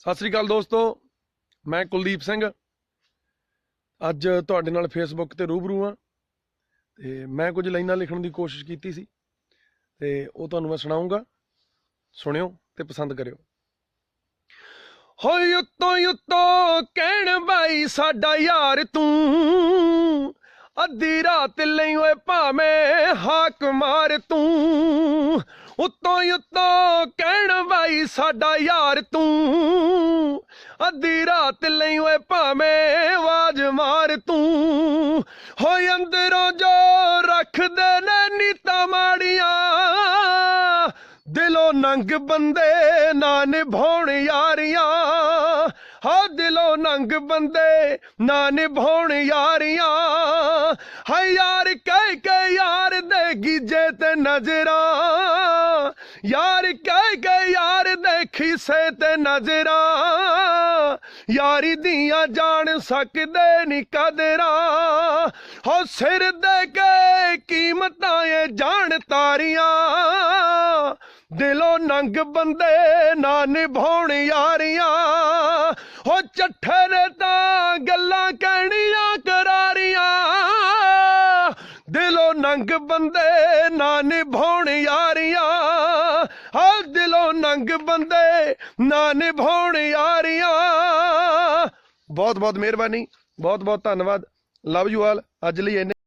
ਸਤਿ ਸ੍ਰੀ ਅਕਾਲ ਦੋਸਤੋ, ਮੈਂ ਕੁਲਦੀਪ ਸਿੰਘ। ਅੱਜ ਤੁਹਾਡੇ ਨਾਲ ਫੇਸਬੁੱਕ ਤੇ ਰੂਬਰੂ ਹਾਂ ਤੇ ਮੈਂ ਕੁਝ ਲਾਈਨਾਂ ਲਿਖਣ ਦੀ ਕੋਸ਼ਿਸ਼ ਕੀਤੀ ਸੀ ਤੇ ਉਹ ਤੁਹਾਨੂੰ ਮੈਂ ਸੁਣਾਉਂਗਾ ਸੁਣਿਓ ਤੇ ਪਸੰਦ ਕਰਿਓ। ਹੋਏ ਉੱਤੋਂ ਉੱਤੋਂ ਕਹਿਣ ਬਾਈ ਸਾਡਾ ਯਾਰ ਤੂੰ, ਅੱਧੀ ਰਾਤ ਲਈ ਓਏ ਭਾਵੇਂ ਹਾਕ ਮਾਰ ਤੂੰ। ਉੱਤੋਂ ਉੱਤੋਂ ਕਹਿਣ ਬਾਈ ਸਾਡਾ ਯਾਰ ਤੂੰ ਅੱਧੀ ਰਾਤ ਲਈ ਓਏ ਭਾਵੇਂ ਆਵਾਜ਼ ਮਾਰ ਤੂੰ। ਹੋਏ ਅੰਦਰੋਂ ਜੋ ਰੱਖਦੇ ਨੇ ਨੀਤਾ ਮਾੜੀਆਂ, ਦਿਲੋਂ ਨੰਗ ਬੰਦੇ ਨਾ ਨਿਭਾਉਣ ਯਾਰੀਆਂ। ਹਾ, ਦਿਲੋਂ ਨੰਗ ਬੰਦੇ ਨਾ ਨਿਭਾਉਣ ਯਾਰੀਆਂ। ਹਾ, ਯਾਰ ਕਹਿ ਕੇ ਯਾਰ ਦੇ ਗੀਜੇ ਤੇ ਨਜ਼ਰਾਂ। ਯਾਰ ਕਹਿ ਕੇ ਯਾਰ ਦੇ ਖਿਸੇ ਤੇ ਨਜ਼ਰਾਂ। ਯਾਰੀ ਦੀਆਂ ਜਾਣ ਸਕਦੇ ਨੀ ਕਦਰਾਂ। ਹੋ ਸਿਰ ਦੇ ਕੇ ਕੀਮਤਾਂ ਇਹ ਜਾਣ ਤਾਰੀਆਂ। ਦਿਲੋਂ ਨੰਗ ਬੰਦੇ ਨਾ ਨਿਭਾਉਣ ਯਾਰੀਆਂ। ਹੋ ਚੱਠੇ ਨੇ ਤਾਂ ਗੱਲਾਂ ਕਹਿਣੀਆਂ ਕਰਾਰੀਆਂ। ਦਿਲੋਂ ਨੰਗ ਬੰਦੇ ਨਾ ਨਿਭਾਉਣ ਯਾਰੀਆਂ। ਹਾਂ ਦਿਲੋਂ ਨੰਗ ਬੰਦੇ ਨਾ ਨਿਭਾਉਣ ਯਾਰੀਆਂ। ਬਹੁਤ ਬਹੁਤ ਮਿਹਰਬਾਨੀ ਬਹੁਤ ਬਹੁਤ ਧੰਨਵਾਦ। ਲਵ ਯੂ ਆਲ ਅੱਜ ਲਈ ਇੰਨੇ